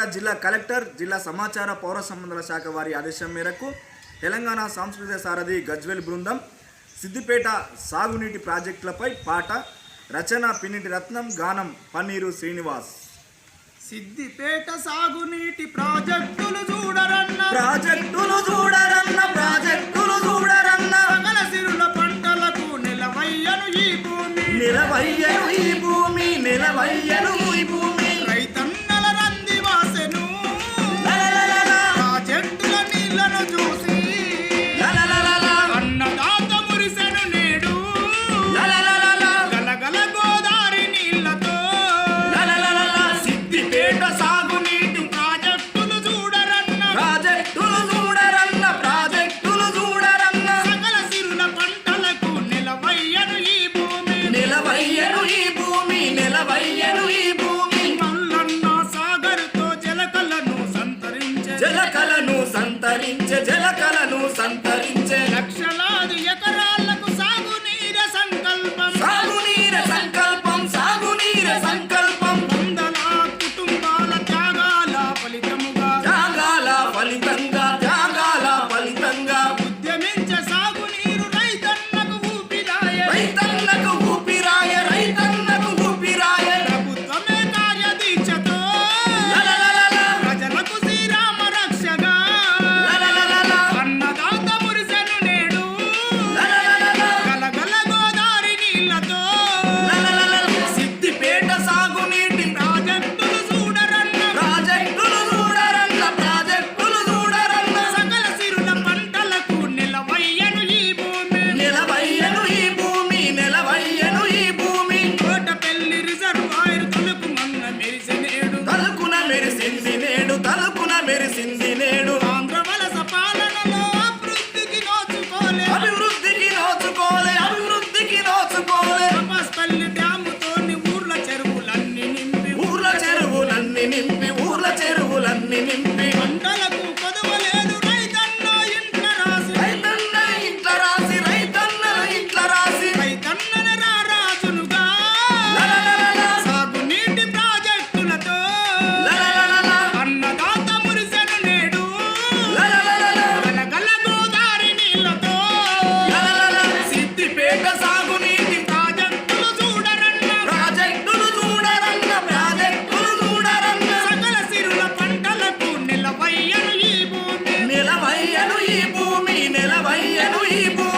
సిద్దిపేట జిల్లా కలెక్టర్ జిల్లా సమాచార పౌర సంబంధాల శాఖ వారి ఆదేశం మేరకు తెలంగాణ సాంస్కృతిక సారథి గజ్వెల్ బృందం సిద్దిపేట సాగునీటి ప్రాజెక్టులపై పాట రచన పిన్నిటి రత్నం గానం పన్నీరు శ్రీనివాస్. సిద్దిపేట సాగునీటి ప్రాజెక్టులు చూడరన్న. ప్రాజెక్టులు చూడరన్న ప్రాజెక్టులు చూడరన్న. సకల సిరుల పంటలకు నిలవయ్యను ఈ భూమి. నిలవయ్యను ఈ భూమి నిలవయ్యను ఈ భూమి. Santa పదిహేడు рыбу.